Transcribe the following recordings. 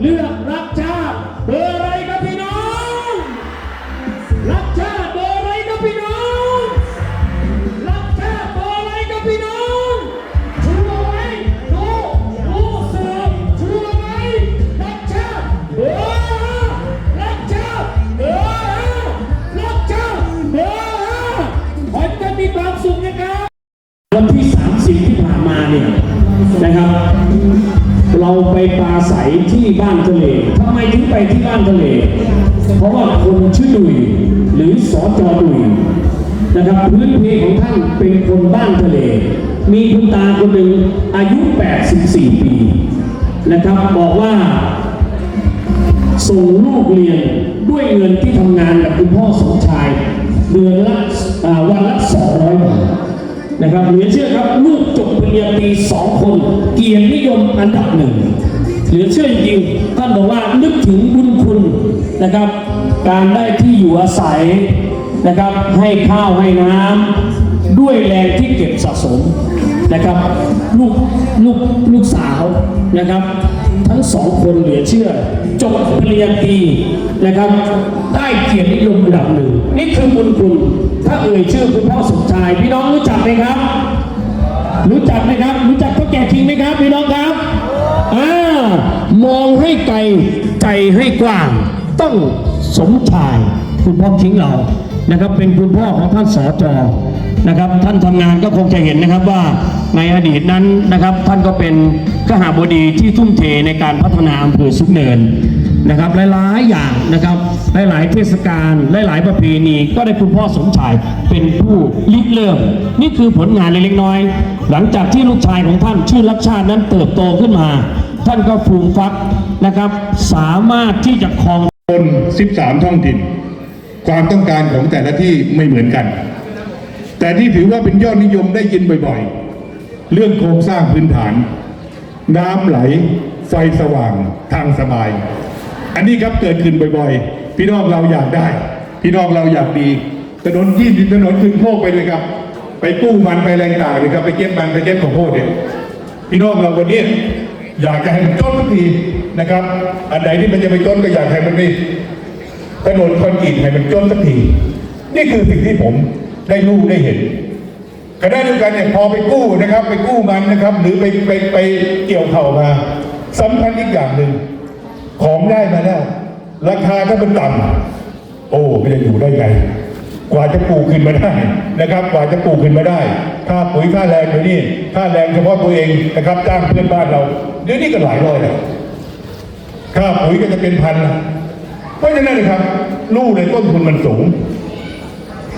เลือกรัก ไปปลาใสที่บ้านทะเลทำไมถึงไปที่บ้านทะเล เพราะว่าคนชื่อดุยหรือสอจอดุยนะครับพื้นเพของท่านเป็นคนบ้านทะเล มีคุณตาคนหนึ่งอายุ 84 ปีนะครับบอกว่าส่งลูกเรียนด้วยเงินที่ทำงาน นะครับเหลือเชื่อครับลูกจบปริญญาตรีสองคน เกียรตินิยมอันดับหนึ่งเหลือเชื่อจริงท่านบอกว่านึกถึงบุญคุณนะครับ การได้ที่อยู่อาศัยนะครับ ให้ข้าวให้น้ำด้วยแรงที่เก็บสะสมนะครับลูกลูกลูกสาวนะครับ ทั้งสองคนเหลือเชื่อ บปริญญาตรีนะครับ ได้เกียรตินิยมอันดับหนึ่ง นี่คือบุญคุณถ้าเอ่ยชื่อคุณพ่อสมชาย พี่น้องรู้จักไหมครับ รู้จักไหมครับ รู้จักพ่อแก่คิงไหมครับ พี่น้องครับอ่ามองให้ไกลใจให้กว้าง ต้องสมชายคุณพ่อคิงเรานะครับ เป็นคุณพ่อของท่านสอจอนะครับ ท่านทำงานก็คงจะเห็นนะครับว่าในอดีตนั้นนะครับ ท่านก็เป็น ขหาบดีที่ทุ่มเทในการพัฒนาอำเภอสุกเนินนะครับ หลายๆอย่างนะครับ หลายๆเทศกาลหลายๆประเพณีก็ได้คุณพ่อสมชายเป็นผู้ริเริ่ม นี่คือผลงานเล็กน้อย หลังจากที่ลูกชายของท่านชื่อรักชาตินั้นเติบโตขึ้นมา ท่านก็ฟูมฟักนะครับ สามารถที่จะครองคน 13 ท้องถิ่น ความต้องการของแต่ละที่ไม่เหมือนกัน แต่ที่ถือว่าเป็นยอดนิยมได้ยินบ่อย ๆ เรื่องโครงสร้างพื้นฐาน น้ำไหลไฟสว่างทางสบาย อันนี้ครับเกิดขึ้นบ่อยๆ พี่น้องเราอยากได้ พี่น้องเราอยากดีถนนยี่สิบถนนขึ้นโคกไปเลยครับ ไปกู้มันไปแรงต่างเลยครับไปเก็บมันไปเก็บของโพดเนี่ยพี่น้องเราวันนี้อยากจะให้มันต้นสักทีนะครับ อันไหนที่มันจะไปต้นก็อยากให้มันนี่ถนนคอนกรีตให้มันจนสักที นี่คือสิ่งที่ผมได้รู้ได้เห็น ขณะเดียวกันเนี่ยพอไปกู้นะครับ ไปกู้มันนะครับ หรือไปไปไปเกี่ยวเข่ามาสำคัญอีกอย่างหนึ่งของได้มาแล้วราคาก็มันต่ำโอ้ไม่จะอยู่ได้ไง กว่าจะปลูกขึ้นมาได้นะครับ กว่าจะปลูกขึ้นมาได้ค่าปุ๋ยค่าแรงเดี๋ยวนี้ค่าแรงเฉพาะตัวเองนะครับจ้างเพื่อนบ้านเราเดี๋ยวนี้ก็หลายร้อยแล้วค่าปุ๋ยก็จะเป็นพันเพราะฉะนั้นนะครับ ลูกในต้นทุนมันสูง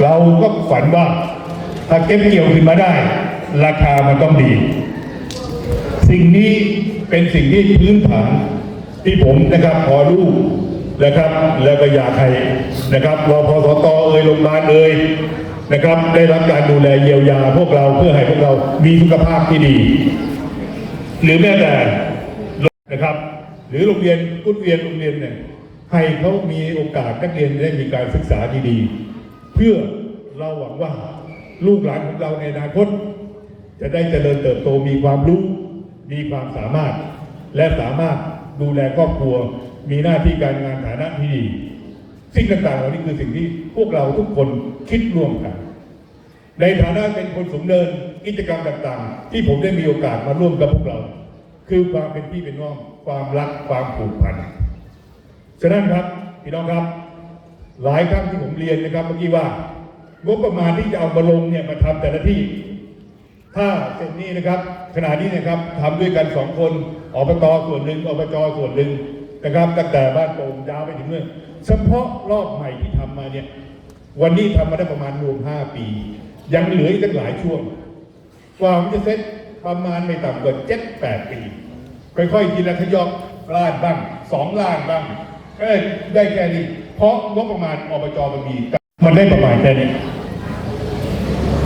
เราก็ฝันว่า ถ้าเก็บเกี่ยวขึ้นมาได้ ราคามันต้องดี สิ่งนี้เป็นสิ่งที่พื้นฐานที่ผมนะครับพอลูกนะครับ แล้วก็อยากให้นะครับรอพอสตอเอ่ยโรงพยาบาลเอ่ยนะครับ ได้รับการดูแลเยียวยาพวกเราเพื่อให้พวกเรามีสุขภาพที่ดี หรือแม้แต่นะครับ หรือโรงเรียนกุศเรียนโรงเรียนเนี่ยให้เขามีโอกาสนักเรียนได้มีการศึกษาดีๆ เพื่อเราหวังว่า ลูกหลานของเราในอนาคต จะได้เจริญเติบโตมีความรู้ มีความสามารถ และสามารถดูแลครอบครัว มีหน้าที่การงานฐานะที่ดี สิ่งต่างๆเหล่านี้คือสิ่งที่พวกเราทุกคนคิดร่วมกัน ในฐานะเป็นคนสูงเนินกิจกรรมต่างๆ ที่ผมได้มีโอกาสมาร่วมกับพวกเรา คือความเป็นพี่เป็นน้อง ความรักความผูกพันฉะนั้นครับพี่น้องครับ หลายครั้งที่ผมเรียนนะครับเมื่อกี้ว่า งบประมาณที่จะเอามาลงเนี่ยมาทำแต่ละที่ ถ้าเส้นนี้นะครับขณะนี้นะครับทำด้วยกันสองคนอบตส่วนหนึ่งอบจส่วนหนึ่งนะครับตั้งแต่บ้านโป่งยาวไปถึงเมื่อเฉพาะรอบใหม่ที่ทำมาเนี่ยวันนี้ทำมาได้ประมาณรวม5ปี ยังเหลืออีกตั้งหลายช่วงกว่ามันจะเสร็จประมาณไม่ต่ำกว่าเจ็ดแปดปีค่อยๆกินแล้วขยอกล้านบ้างสองล้านบ้างเอ้ยได้แค่นี้เพราะงบประมาณอบจมันมี มันได้ประมาณแค่นี้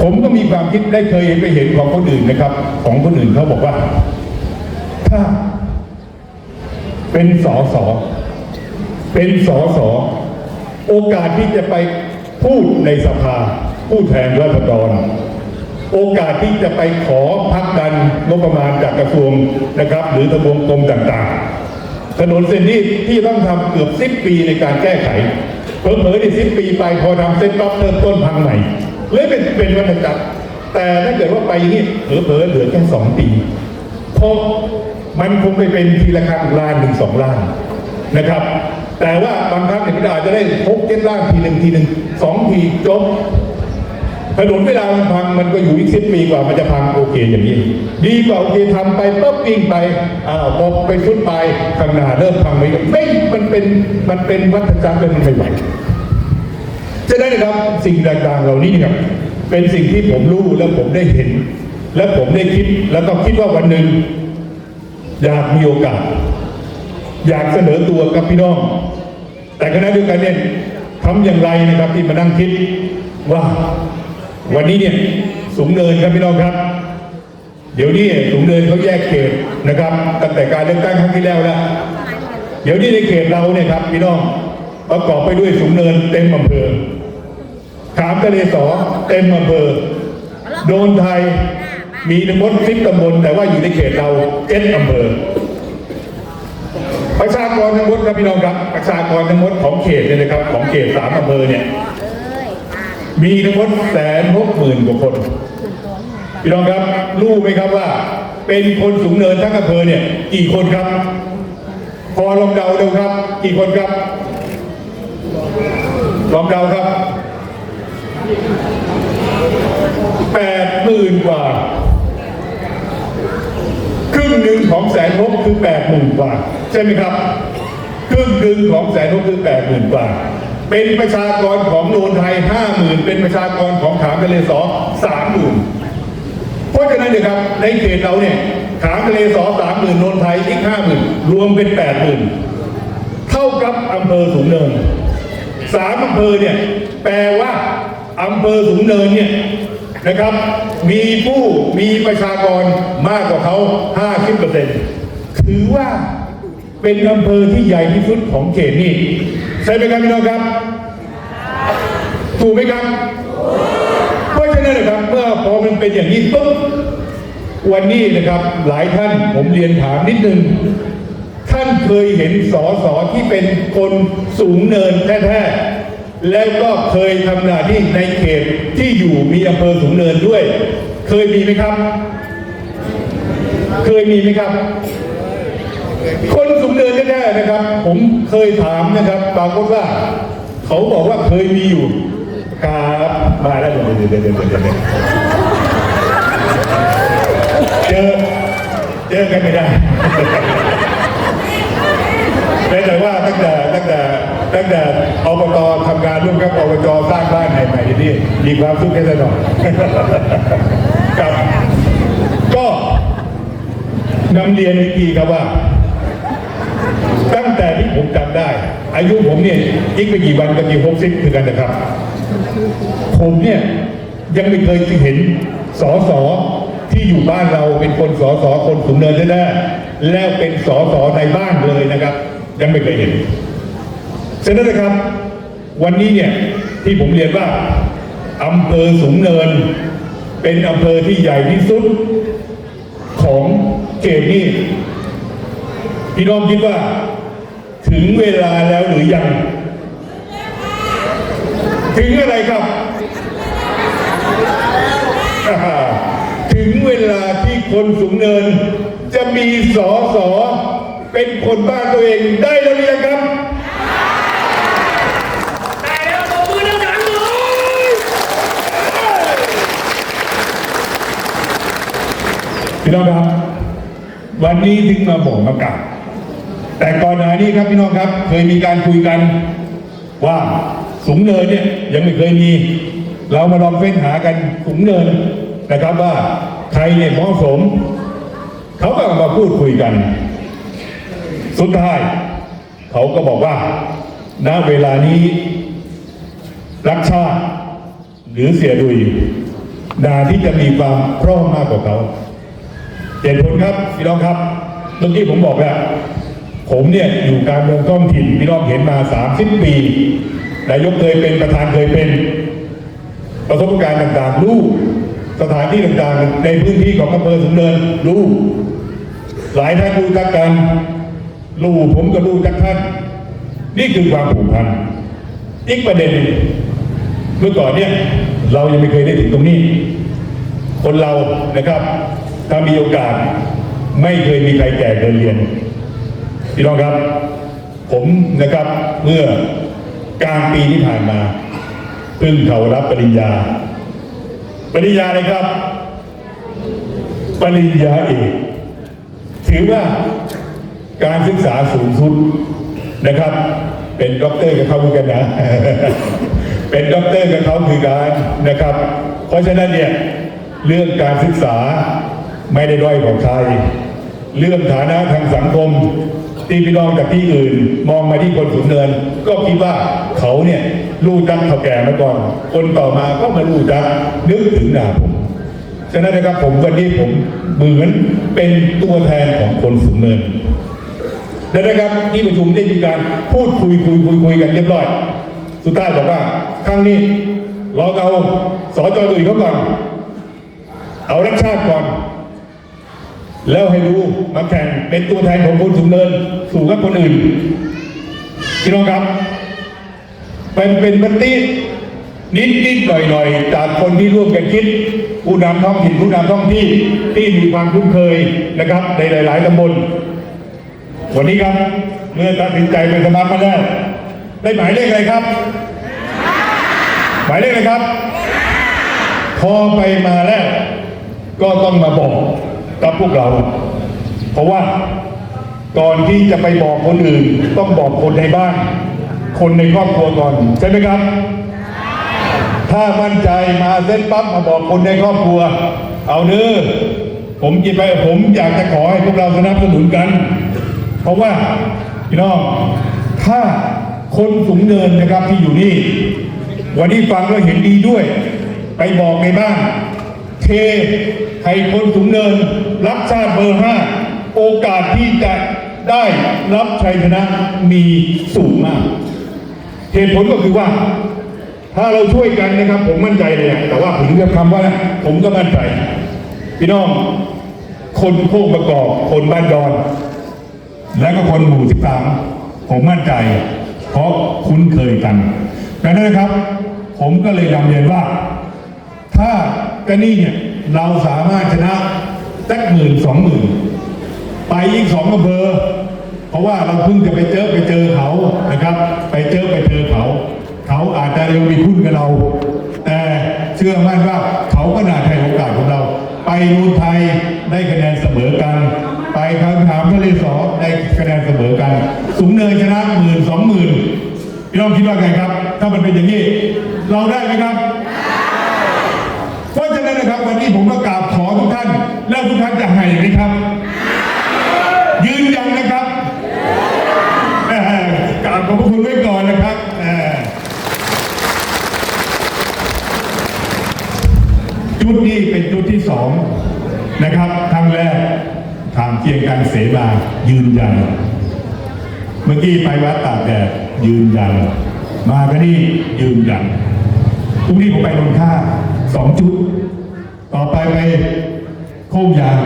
ผมก็มีความคิดได้เคยไปเห็นของคนอื่นนะครับ ของคนอื่นเขาบอกว่า ถ้า เป็นสอสอเป็นสอสอโอกาสที่จะไปพูดในสภา ผู้แทนราษฎร โอกาสที่จะไปขอพักดันงบประมาณจากกระทรวงนะครับ หรือกระทรวงกรมต่างๆถนนเส้นนี้ที่ต้องทำเกือบสิบปีในการแก้ไข เผลอๆดิสิบปีไปพอทำเซ็นรับเริ่มต้นพังใหม่เลยเป็นเป็นวัฏจักรแต่ถ้าเกิดว่าไปงนี้เผลอๆเหลือแค่สองปีเพราะมันคงไปเป็นทีละครั้งล้านหนึ่งสองล้านนะครับ แต่ว่าบางครั้งเนี่ยมันอาจจะได้พกเจ็ดล้านทีหนึ่งทีหนึ่งสองทีจบ ถนนเวลามันพังมันก็อยู่อีกสิบปีกว่ามันจะพังโอเคอย่างนี้ ดีกว่าโอเคทำไปปุ๊บวิ่งไปอ้าวพอไปชุดไปข้างหน้าเริ่มพังไปไม่มันเป็นมันเป็นวัฏจักรเลยมันไม่ไหวฉะนั้นนะครับสิ่งต่างๆเหล่านี้เนี่ยเป็นสิ่งที่ผมรู้แล้วผมได้เห็น และผมได้คิดแล้วก็คิดว่าวันหนึ่งอยากมีโอกาส อยากเสนอตัวกับพี่น้อง แต่ขณะเดียวกันเนี่ยทำอย่างไรนะครับที่มานั่งคิดว่า วันนี้เนี่ยสูงเนินครับพี่น้องครับ เดี๋ยวนี้สูงเนินเขาแยกเขตนะครับตั้งแต่การเลือกตั้งครั้งที่แล้วแล้วเดี๋ยวนี้ในเขตเราเนี่ยครับพี่น้องประกอบไปด้วยสูงเนินเต็มอำเภอขามทะเลสอเต็มอำเภอโดนไทยมีทั้งหมดสิบตำบลแต่ว่าอยู่ในเขตเราเจ็ดอำเภอประชากรทั้งหมดครับพี่น้องครับประชากรทั้งหมดของเขตเนี่ยนะครับของเขตสามอำเภอเนี่ย มีทั้งหมดแสนหกหมื่นกว่าคน พี่น้องครับ รู้ไหมครับว่า เป็นคนสูงเนินทั้งอำเภอเนี่ย กี่คนครับ พอลองเดาดูครับ กี่คนครับ ลองเดาครับแปดหมื่นกว่า ครึ่งหนึ่งของแสนหกคือแปดหมื่นกว่า ใช่ไหมครับ ครึ่งหนึ่งของแสนหกคือแปดหมื่นกว่า เป็นประชากรของโนนไทยห้าหมื่นเป็นประชากรของขามทะเลสอสามหมื่นเพราะฉะนั้นเนี่ยครับในเขตเราเนี่ยขามทะเลสอสามหมื่นโนนไทยอีกห้าหมื่นรวมเป็นแปดหมื่นเท่ากับอำเภอสูงเนินสามอำเภอเนี่ยแปลว่าอำเภอสูงเนินเนี่ยนะครับ มีผู้มีประชากรมากกว่าเขา50เปอร์เซ็นต์ถือว่าเป็นอำเภอที่ใหญ่ที่สุดของเขตนี้ใช่ไหมครับพี่น้องครับ ถูกไหมครับเพราะฉะนั้นนะครับเมื่อพอมันเป็นอย่างนี้ปุ๊บวันนี้นะครับหลายท่านผมเรียนถามนิดนึง ท่านเคยเห็นสอสอที่เป็นคนสูงเนินแท้ๆแล้วก็เคยทำหน้าที่ในเขตที่อยู่มีอำเภอสูงเนินด้วย เคยมีไหมครับ เคยมีไหมครับ คนสูงเนินแท้ๆนะครับ ผมเคยถามนะครับปรากฏว่า เขาบอกว่าเคยมีอยู่ ครับมาแล้วเดี๋ยวเดี๋ยวเดี๋ยวเดี๋ยวเดี๋ยวเจอเจอกันไม่ได้แต่ว่าตั้งแต่ตั้งแต่ตั้งแต่อบตทำงานร่วมกับอบจสร้างบ้านใหม่ๆที่นี่มีความสุขแค่ไหนอยครับก็นำเรียนอีกทีครับว่า ตั้งแต่ที่ผมจำได้ อายุผมเนี่ยอีกไม่กี่วันก็กี่หกสิบคือกันนะครับ ผมเนี่ยยังไม่เคยเห็นสอสอที่อยู่บ้านเราเป็นคนสอสอคนสูงเนินแน่ๆแล้วเป็นสอสอในบ้านเลยนะครับ ยังไม่เคยเห็นฉะนั้นนะครับ วันนี้เนี่ยที่ผมเรียนว่าอำเภอสูงเนิน เป็นอำเภอที่ใหญ่ที่สุดของเขตนี้พี่น้องคิดว่า ถึงเวลาแล้วหรือยัง ถึงอะไรครับ ถึงเวลาที่คนสูงเนิน จะมีสอสอเป็นคนบ้านตัวเองได้แล้วหรือยังครับได้แล้วตบมือดังเลยพี่น้องครับ วันนี้ถึงมาบอกมากล่าวแต่ก่อนหน้านี้ครับพี่น้องครับ เคยมีการคุยกันว่า สูงเนินเนี่ยยังไม่เคยมี เรามาลองเฟ้นหากันสูงเนินนะครับว่าใครเนี่ยเหมาะสม เขาก็มาพูดคุยกัน สุดท้าย เขาก็บอกว่าณเวลานี้ รักชาติหรือเสียดุยนาที่จะมีความพร้อมมากกว่าเขาเหตุผลครับพี่น้องครับเมื่อกี้ผมบอกแล้วผมเนี่ยอยู่การเมืองท้องถิ่นพี่น้องเห็นมา 30 ปี นายกเคยเป็นประธานเคยเป็น ประสบการณ์ต่างๆรู้สถานที่ต่างๆ ในพื้นที่ของอำเภอสูงเนินรู้หลายท่านรู้จักกันลูกผมกับลูกจากท่าน นี่คือความผูกพันอีกประเด็นเมื่อก่อนเนี่ยเรายังไม่เคยได้ถึงตรงนี้ คนเรานะครับ ถ้ามีโอกาสไม่เคยมีใครแก่เกินเรียนพี่น้องครับ ผมนะครับเมื่อ กลางปีที่ผ่านมาเพิ่งเขารับปริญญา ปริญญาอะไรครับ ปริญญาเอกถือว่าการศึกษาสูงสุดนะครับ เป็นด็อกเตอร์กับเขาเหมือนกันนะ เป็นด็อกเตอร์กับเขาคือการนะครับ เพราะฉะนั้นเนี่ยเรื่องการศึกษาไม่ได้ด้อยของใคร เรื่องฐานะทางสังคม ที่พี่น้องจากที่อื่นมองมาที่คนสูงเนิน ก็คิดว่าเขาเนี่ยรู้จักเถ่าแก่มาก่อน คนต่อมาก็มารู้จักนึกถึงหน้าผมฉะนั้นนะครับผมวันนี้ผมเหมือนเป็นตัวแทนของคนสูงเนินแล้วนะครับที่ประชุมได้มีการพูดคุยคุยคุยคุยกันเรียบร้อย สุดท้ายบอกว่าครั้งนี้ลองเอาสจดุยเขาก่อนเอารักชาติก่อน แล้วให้รู้มาแข่งเป็นตัวแทนของคนสูงเนินสู่กับคนอื่นพี่น้องครับเป็นเป็นมตินิดนิดหน่อยหน่อยจากคนที่ร่วมกันคิด ผู้นำท้องถิ่นผู้นำท้องที่ที่มีความคุ้นเคยนะครับ ในหลาย ๆตำบลวันนี้ครับ เมื่อตัดสินใจเป็นสมัครมาแล้วได้หมายเลขอะไรครับ หมายเลขอะไรครับ พอไปมาแล้ว ก็ต้องมาบอก กับพวกเรา เพราะว่าก่อนที่จะไปบอกคนอื่น ต้องบอกคนในบ้าน คนในครอบครัวก่อน ใช่ไหมครับ ถ้ามั่นใจมาเส้นปั๊บมาบอกคนในครอบครัว เอาเด้อผมกินไปผมอยากจะขอให้พวกเราสนับสนุนกัน เพราะว่าพี่น้องถ้าคนสูงเนินนะครับที่อยู่นี่ วันนี้ฟังแล้วเห็นดีด้วย ไปบอกในบ้าน เทให้คนสูงเนิน รับชาติเบอร์ห้าโอกาสที่จะได้รับชัยชนะมีสูงมาก เหตุผลก็คือว่า ถ้าเราช่วยกันนะครับ ผมมั่นใจเลยแต่ว่าผมจะคำว่า ผมก็มั่นใจ พี่น้อง คนโคกประกอบ คนบ้านดอน และก็คนหมู่สิบสามผมมั่นใจ เพราะคุ้นเคยกันดังนั้นนะครับ ผมก็เลยนำเรียนว่า ถ้า กรณีเนี่ยเราสามารถชนะสักหมื่นสองหมื่นไปอีกสองอำเภอเพราะว่าเราเพิ่งจะไปเจอไปเจอเขานะครับ ไปเจอไปเจอเขา เขาอาจจะเร็วมีหุ้นกับเรา แต่เชื่อมั่นว่าเขาก็น่าให้โอกาสของเรา ไปนูนไทยได้คะแนนเสมอกัน ไปคำถามทะเลสอได้คะแนนเสมอกัน สูงเนินชนะหมื่นสองหมื่นพี่น้องคิดว่าไงครับ ถ้ามันเป็นอย่างนี้ เราได้ไหมครับ เพราะฉะนั้นนะครับวันนี้ผมก็กราบขอทุกท่าน แล้วทุกท่านจะให้ไหมครับ ยืนยันนะครับกราบขอบพระคุณไว้ก่อนนะครับจุดนี้เป็นจุดที่สองนะครับครั้งแรกทางเคียงกันเสมายืนยัน เมื่อกี้ไปวัดตากแดดยืนยัน มาก็นี่ยืนยันพรุ่งนี้ผมไปนนท่า สองจุด ต่อไปไปโค้งยาง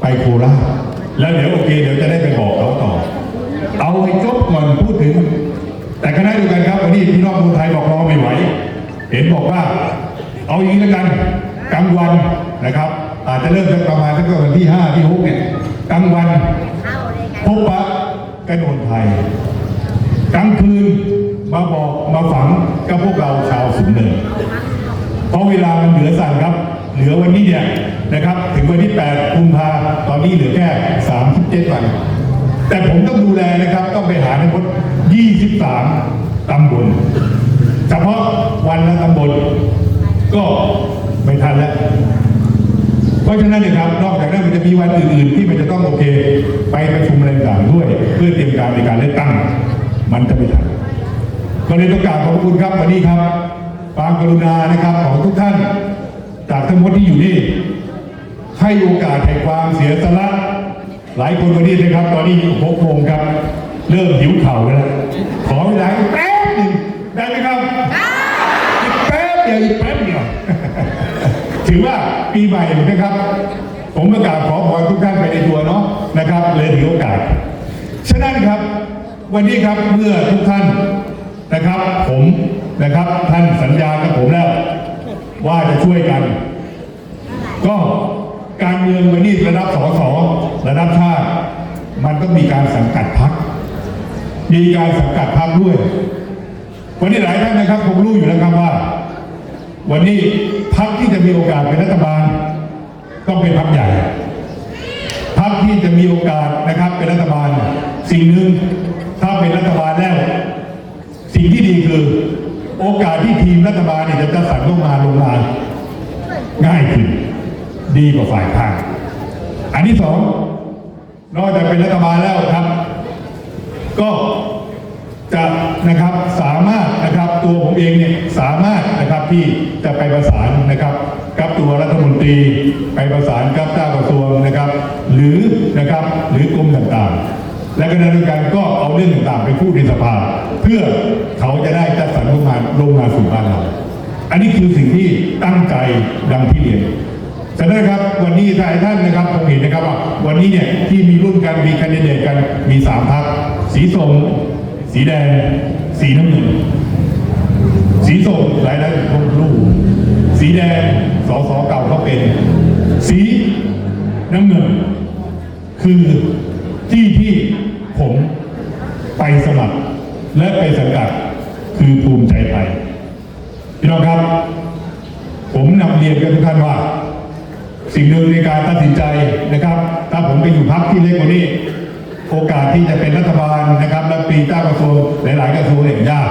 ไปโคราชแล้วเดี๋ยวโอเคเดี๋ยวจะได้ไปบอกเขาต่อ เอาให้จบก่อนพูดถึง แต่คณะเดียวกันครับวันนี้พี่น้องคนไทยบอกรอไม่ไหว เห็นบอกว่า เอาอย่างนี้แล้วกันกลางวันนะครับ อาจจะเริ่มจากประมาณสักวันที่ห้าที่หกเนี่ยกลางวันพบปะกระโดนไทยกลางคืนมาบอกมาฝังกับพวกเราชาวสุนเนิน เพราะเวลามันเหลือสั่นครับ เหลือวันนี้เนี่ยนะครับ ถึงวันที่ 8 กุมภาตอนนี้เหลือแค่ 37 วัน แต่ผมต้องดูแลนะครับ ต้องไปหาในพจน์23 ตำบล เฉพาะวันละตำบล ก็ไม่ทันแล้ว เพราะฉะนั้นนยครับ นอกจากนั้นมันจะมีวันอื่นๆ ที่มันจะต้องโอเค ไปประชุมอะไรต่างๆด้วย เพื่อเตรียมการในการเลือกตั้ง มันจะไม่ทันก็เลยต้องกราบขอบคุณครับวันนี้ครับ ความกรุณานะครับของทุกท่าน จากทั้งหมดที่อยู่นี่ ให้โอกาสแห่งความเสียสละ หลายคนวันนี้นะครับ ตอนนี้หกโมงครับ เริ่มหิวเข่าแล้ว ขอเวลาอีกแป๊บหนึ่งได้ไหมครับอีกแป๊บเดียวอีกแป๊บเดียว ถือว่าปีใหม่นะครับ ผมประกาศขอพรทุกท่านไปในตัวเนาะนะครับ เลยถือโอกาส ฉะนั้นครับ วันนี้ครับเมื่อทุกท่านนะครับ ผม นะครับ ท่านสัญญากับผมแล้ว ว่าจะช่วยกัน ก็การเมืองวันนี้ระดับสสระดับชาติ มันก็มีการสังกัดพักมีการสังกัดพักด้วย วันนี้หลายท่านนะครับคงรู้อยู่แล้วครับว่า วันนี้พักที่จะมีโอกาสเป็นรัฐบาลต้องเป็นพักใหญ่พักที่จะมีโอกาสนะครับเป็นรัฐบาล สิ่งหนึ่งถ้าเป็นรัฐบาลแล้ว สิ่งที่ดีคือ โอกาสที่ทีมรัฐบาลเนี่ยจะจัดสรรงบมาลงมาง่ายขึ้นดีกว่าฝ่ายข้างอันที่สองนอกจากเป็นรัฐบาลแล้วครับ ก็จะนะครับสามารถนะครับตัวผมเองเนี่ยสามารถนะครับที่จะไปประสานนะครับกับตัวรัฐมนตรี ไปประสานกับเจ้ากระทรวงนะครับ หรือนะครับหรือกรมต่างๆ และขณะเดียวกันก็เอาเรื่องต่างๆ ไปพูดในสภาเพื่อเขาจะ นนี้คือสิ่งที่ตั้งใจดังที่เรียนฉะนั้นครับวันนี้หลายท่านนะครับผมเห็นนะครับว่าวันนี้เนี่ยที่มีรุ่นกันมีแคนเดตกันมีสามพักสีส้มสีแดง สีน้ำเงินสีส้มหลายท่านคงรู้สีแดงสสเก่าเขาเป็น สีน้ำเงิน คือที่ที่ผมไปสมัคร และไปสังกัดคือภูมิใจไทย พี่น้องครับ ผมนำเรียนกับทุกท่านว่า สิ่งหนึ่งในการตัดสินใจนะครับ ถ้าผมไปอยู่พักที่เล็กกว่านี้ โอกาสที่จะเป็นรัฐบาลนะครับและปีเจ้ากระทรวงหลาย ๆ กระทรวงเนี่ยยาก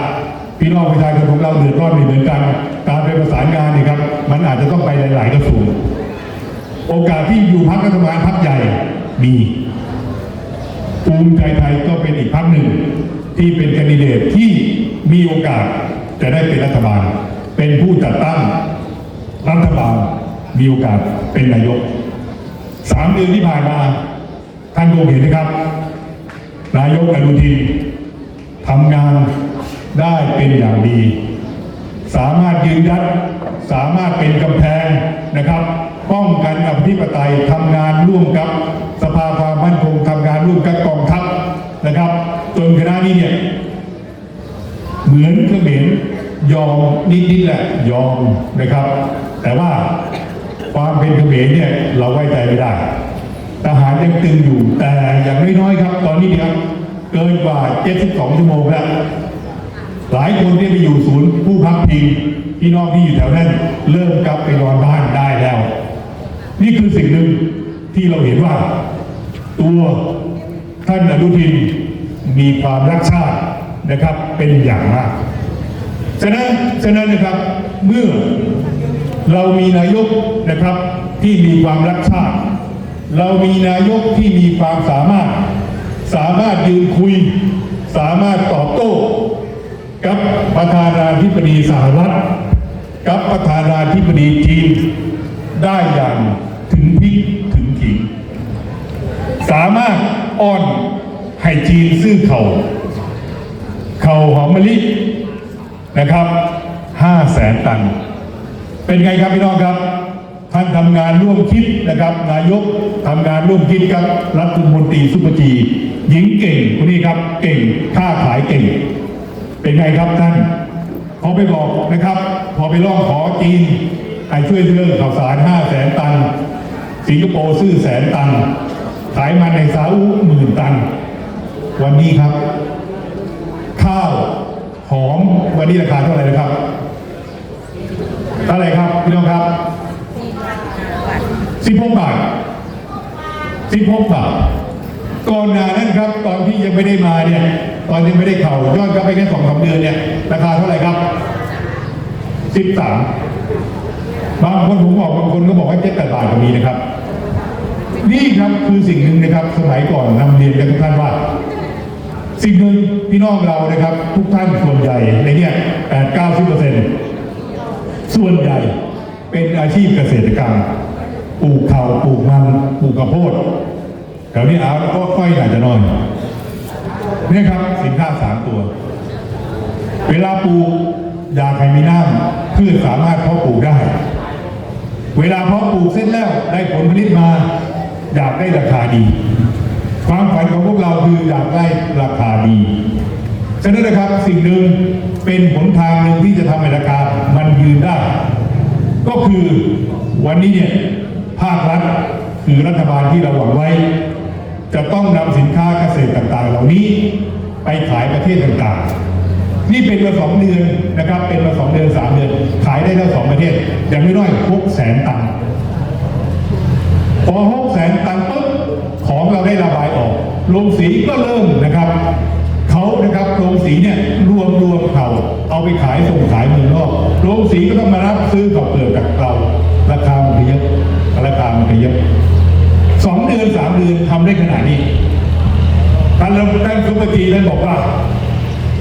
พี่น้องประชาชนของเราเดือดร้อนเหมือนกัน การไปประสานงานนี่ครับ มันอาจจะต้องไปหลาย ๆ กระทรวงโอกาสที่อยู่พักรัฐบาลพักใหญ่มีภูมิใจไทยก็เป็นอีกพรรคหนึ่งที่เป็นแคนดิเดตที่มีโอกาสจะได้เป็นรัฐบาล เป็นผู้จัดตั้งรัฐบาลมีโอกาสเป็นนายกสามเดือนที่ผ่านมาท่านคงเห็นนะครับ นายกอนุทินทำงานได้เป็นอย่างดี สามารถยืนยัดสามารถเป็นกำแพงนะครับ ป้องกันอธิปไตยทำงานร่วมกับสภาความมั่นคงทำงานร่วมกับกองทัพนะครับ จนคณะนี้เนี่ยเหมือนเขมร ยอมนิดๆแหละยอมนะครับ แต่ว่าความเป็นเขมรเนี่ยเราไว้ใจไม่ได้ ทหารยังตึงอยู่แต่อย่างน้อยๆครับ ตอนนี้เนี่ยครับ เกินกว่า 72 ชั่วโมงแล้วหลายคนที่ไปอยู่ศูนย์ผู้พักพิงพี่น้องที่อยู่แถวนั้น เริ่มกลับไปนอนบ้านได้แล้ว นี่คือสิ่งหนึ่งที่เราเห็นว่า ตัวท่านอนุทินมีความรักชาตินะครับเป็นอย่างมาก ฉะนั้นฉะนั้นนะครับเมื่อเรามีนายกนะครับที่มีความรักชาติ เรามีนายกที่มีความสามารถ สามารถยืนคุย สามารถตอบโต้กับประธานาธิบดีสหรัฐกับประธานาธิบดีจีนได้อย่างถึงพริกถึงขิงสามารถอ้อนให้จีนซื้อเขาเขาหอมมะลิ นะครับห้าแสนตัน เป็นไงครับพี่น้องครับ ท่านทำงานร่วมคิดนะครับ นายกทำงานร่วมคิดกับรัฐมนตรีสุปจีหญิงเก่งคนนี้ครับเก่งค้าขายเก่ง เป็นไงครับท่านพอไปบอกนะครับ พอไปร้องขอจีนให้ช่วยเรื่องข่าวสารห้าแสนตัน สิงคโปร์ซื้อแสนตัน ขายมันในซาอุหมื่นตัน วันนี้ครับ ข้าว หอมวันนี้ราคาเท่าไหร่นะครับเท่าไหร่ครับพี่น้องครับสิบหกบาทสิบหกบาทก่อนหน้านั้นครับ ตอนที่ยังไม่ได้มาเนี่ย ตอนยังไม่ได้เข่าย้อนกลับไปแค่สองสามเดือนเนี่ยราคาเท่าไหร่ครับสิบสามบางคนผมบอกบางคนก็บอกว่าเจ็ดแปดบาทก็มีนะครับ นี่ครับคือสิ่งหนึ่งนะครับ สมัยก่อนนำเรียนกันทุกท่านว่า สิ่งหนึ่งพี่น้องเรานะครับ ทุกท่านส่วนใหญ่ในเนี่ยแปดเก้าสิบเปอร์เซ็นต์ส่วนใหญ่เป็นอาชีพเกษตรกรรมปลูกข้าวปลูกมันปลูกข้าวโพดแถวนี้อาแล้วก็ค่อยอาจจะน้อยเนี่ยครับสินค้าสามตัว เวลาปลูกอยากให้มีน้ำพืชสามารถเพาะปลูกได้ เวลาเพาะปลูกเสร็จแล้วได้ผลผลิตมา อยากได้ราคาดี ความฝันของพวกเราคืออยากได้ราคาดีฉะนั้นนะครับสิ่งหนึ่งเป็นหนทางหนึ่งที่จะทำให้ราคามันยืนได้ ก็คือวันนี้เนี่ยภาครัฐคือรัฐบาลที่เราหวังไว้ จะต้องนำสินค้าเกษตรต่างๆ เหล่านี้ไปขายประเทศต่างๆ นี่เป็นมาสองเดือนนะครับ เป็นมาสองเดือนสามเดือน ขายได้แล้วสองประเทศอย่างน้อยๆหกแสนตันพอหกแสนตัน เราได้ระบายออกโรงสีก็เริ่มนะครับเขานะครับโรงสีเนี่ยรวมรวมเขาเอาไปขายส่งขายเมืองนอกโรงสีก็ต้องมารับซื้อข้าวเปลือกจากเราราคามันเยอะราคามันเยอะสองเดือนสามเดือนทำได้ขนาดนี้ท่านรัฐมนตรีสุปจีท่านบอกว่า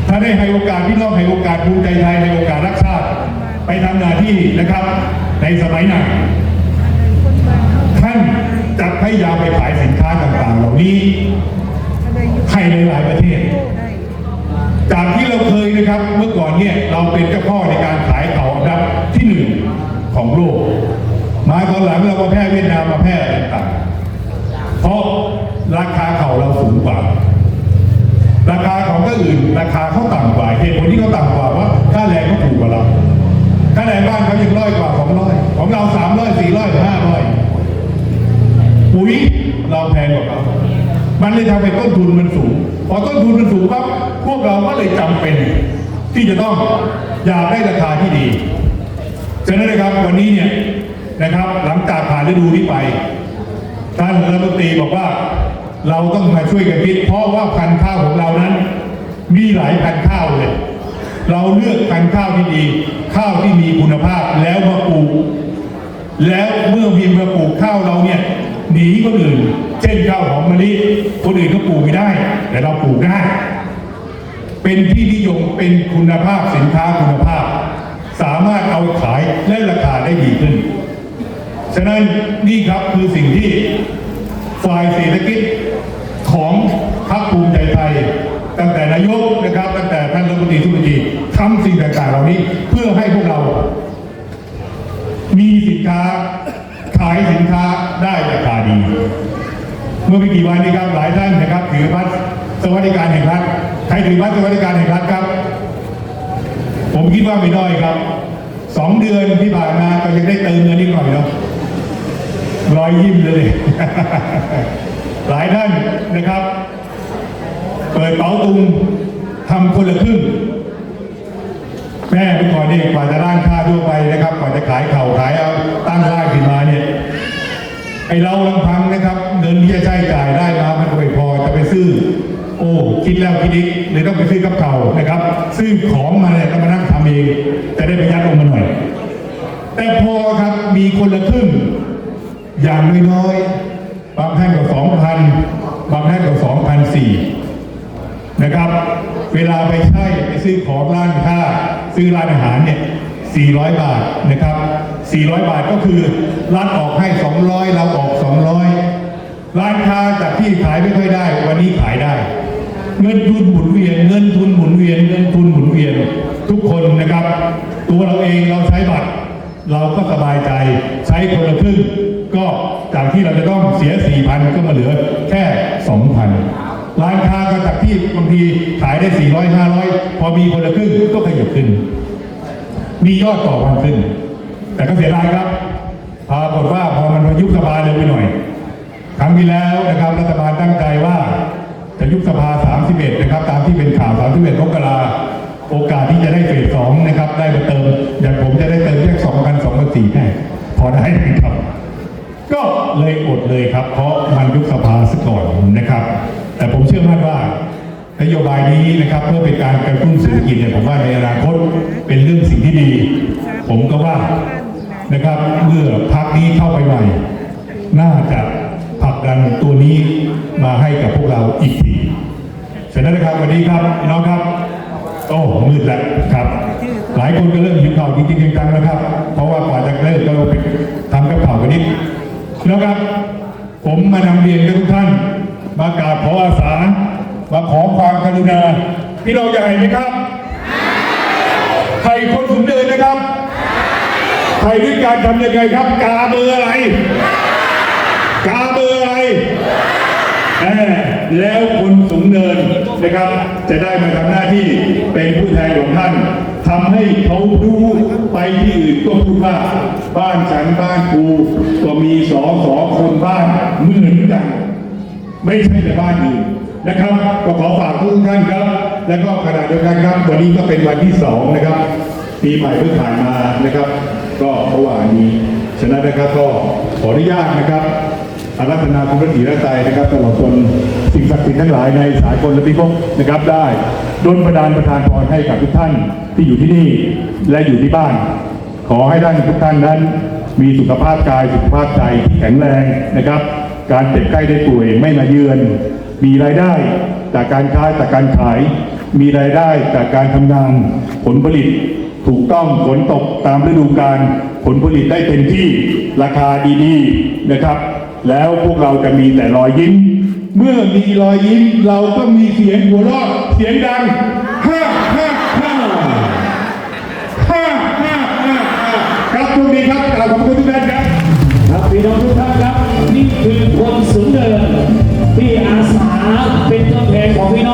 ถ้าได้ให้โอกาสพี่น้องให้โอกาสภูมิใจไทยให้โอกาสรักชาติไปทำหน้าที่นะครับ ในสมัยหน้า ยาไปขายสินค้าต่างๆ เหล่านี้ให้ในหลายประเทศ จากที่เราเคยนะครับเมื่อก่อนเนี่ยเราเป็นเจ้าพ่อในการขายเขาอันดับที่หนึ่งของโลก มาตอนหลังเรามาแพร่เวียดนามมาแพร่ต่างๆเพราะราคาเขาเราสูงกว่า ราคาของก็อื่น ราคาเขาต่ำกว่าเหตุผลที่เขาต่ำกว่าว่าค่าแรงเขาถูกกว่าเราค่าแรงบ้านเขายังร้อยกว่าของร้อยของเราสามร้อยสี่ร้อยห้าร้อย ปุ๋ยเราแพงกว่าเขามันเลยทำให้ต้นทุนมันสูง พอต้นทุนมันสูงปั๊บพวกเราก็เลยจำเป็น ที่จะต้องอยากได้ราคาที่ดีฉะนั้นนะครับวันนี้เนี่ยนะครับหลังจากผ่านฤดูนี้ไปท่านรัฐมนตรีบอกว่าเราต้องมาช่วยกันคิด เพราะว่าพันธุ์ข้าวของเรานั้น มีหลายพันธุ์ข้าวเลย เราเลือกพันธุ์ข้าวที่ดี ข้าวที่มีคุณภาพแล้วมาปลูก แล้วเมื่อพิมพ์มาปลูกข้าวเราเนี่ย หนีคนอื่น เช่นข้าวหอมมะลิคนอื่นก็ปลูกไม่ได้ แต่เราปลูกได้ เป็นที่นิยมเป็นคุณภาพสินค้าคุณภาพ สามารถเอาขายและราคาได้ดีขึ้น ฉะนั้นนี่ครับคือสิ่งที่ฝ่ายเศรษฐกิจของพรรคภูมิใจไทยตั้งแต่นายกนะครับตั้งแต่ท่านรัฐมนตรีทุกทีทำสิ่งต่างๆเหล่านี้เพื่อให้พวกเรา มีสินค้า ขายสินค้าได้ราคาดี เมื่อไม่กี่วันนี้ครับหลายท่านนะครับถือบัตรสวัสดิการแห่งรัฐใครถือบัตรสวัสดิการแห่งรัฐครับ ผมคิดว่าไม่น้อยครับสองเดือนที่ผ่านมาก็ยังได้เติมเงินนิดหน่อยเนาะรอยยิ้มเลย หลายท่านนะครับ เปิดเป๋าตุงทำคนละครึ่ง แม่เมื่อก่อนนี่กว่าจะร้านค้าทั่วไปนะครับกว่าจะขายเข่าขายเอาตั้งร้านขึ้นมาเนี่ยไอเราลำพังนะครับเงินที่จะใช้จ่ายได้มามันก็ไม่พอจะไปซื้อ โอ้คิดแล้วคิดอีกเลยต้องไปซื้อกับเข่านะครับ ซื้อของมาเนี่ยต้องมานั่งทำเองจะได้ประหยัดลงมาหน่อย แต่พอครับมีคนละครึ่งอย่างน้อยๆบางท่านก็สองพันบางท่านก็สองพันสี่นะครับ เวลาไปใช้ไปซื้อของร้านค้า ซื้อร้านอาหารเนี่ย 400 บาทนะครับ 400 บาทก็คือรัฐออกให้ 200 เราออก 200 ร้านค้าจากที่ขายไม่ค่อยได้ วันนี้ขายได้ เงินทุนหมุนเวียน เงินทุนหมุนเวียน เงินทุนหมุนเวียน ทุกคนนะครับ ตัวเราเองเราใช้บัตร เราก็สบายใจใช้คนละครึ่งก็จากที่เราจะต้องเสีย 4,000 ก็มาเหลือ ร้านค้าก็จากที่บางทีขายได้ 400 500 พอมีคนละครึ่งก็ขยับขึ้น มียอดต่อวันขึ้น แต่ก็เสียดายครับปรากฏว่าพอมันมายุบสภาเร็วไปหน่อย ครั้งที่แล้วนะครับรัฐบาลตั้งใจว่าจะยุบสภา 31 นะครับ ตามที่เป็นข่าว 31มกราโอกาสที่จะได้เฟสสองนะครับ ได้มาเติม อย่างผมจะได้เติมแค่2,000 2,400แค่พอได้ครับ ก็เลยอดเลยครับ เพราะมันยุบสภาซะก่อนนะครับ แต่ผมเชื่อมั่นว่านโยบายนี้นะครับเพื่อเป็นการกระตุ้นเศรษฐกิจเนี่ยผมว่าในอนาคตเป็นเรื่องสิ่งที่ดี ผมก็ว่านะครับเมื่อพักนี้เข้าไปใหม่ น่าจะผลักดันตัวนี้มาให้กับพวกเราอีกทีเสร็จแล้วนะครับวันนี้ครับน้องครับ โอ้มืดแล้วครับ หลายคนก็เริ่มหิวข่าวจริงๆจังๆแล้วครับ เพราะว่ากว่าจะเลิกก็ไปทำกับข่าวกันนิดน้องครับ ผมมานำเรียนกับทุกท่าน มากราบขออาสา มาขอความกรุณาพี่น้องยากเห็นไหมครับใครคนสูงเดินนะครับใครด้วยการทำยังไงครับ กาเบอร์อะไร กาเบอร์อะไรแล้วคนสูงเนินนะครับ จะได้มาทำหน้าที่เป็นผู้แทนของท่านทำให้เขารู้ไปที่อื่นก็พูดว่า บ้านฉันบ้านกู ก็มีสอสอคนบ้านเหมือนกัน ไม่ใช่แต่บ้านอื่นะครับก็ขอฝากทุกท่านครับ แล้วก็ขณะเดียวกันครับ วันนี้ก็เป็นวันที่สองนะครับ ปีใหม่เพิ่งผ่านมานะครับ ก็เมื่อวานนี้ฉะนั้นนะครับก็ขออนุญาตนะครับอารัธนาคุณพระศรีรัตน์นะครับตลอดจนสิ่งศักดิ์สิทธิ์ทั้งหลายในสากลและพิภพนะครับได้ดลประดานประทานพรให้กับทุกท่านที่อยู่ที่นี่และอยู่ที่บ้าน ขอให้ท่านทุกท่านนั้น มีสุขภาพกายสุขภาพใจที่แข็งแรงนะครับ การเจ็บไข้ได้ป่วยไม่มาเยือน มีรายได้จากการค้าจากการขาย มีรายได้จากการทำงาน ผลผลิตถูกต้องฝนตกตามฤดูกาลผลผลิตได้เต็มที่ราคาดีๆนะครับ แล้วพวกเราจะมีแต่รอยยิ้ม เมื่อมีรอยยิ้มเราก็มีเสียงหัวเราะเสียงดังฮ่าฮ่าฮ่าห้าห้าห้าห้าครับทุกทีครับกราบขอบคุณทุกท่านครับครับพี่น้องทุกท่านครับ นี่คือคนสูงเดินที่อาสาเป็นตัวแทนของพี่น้อง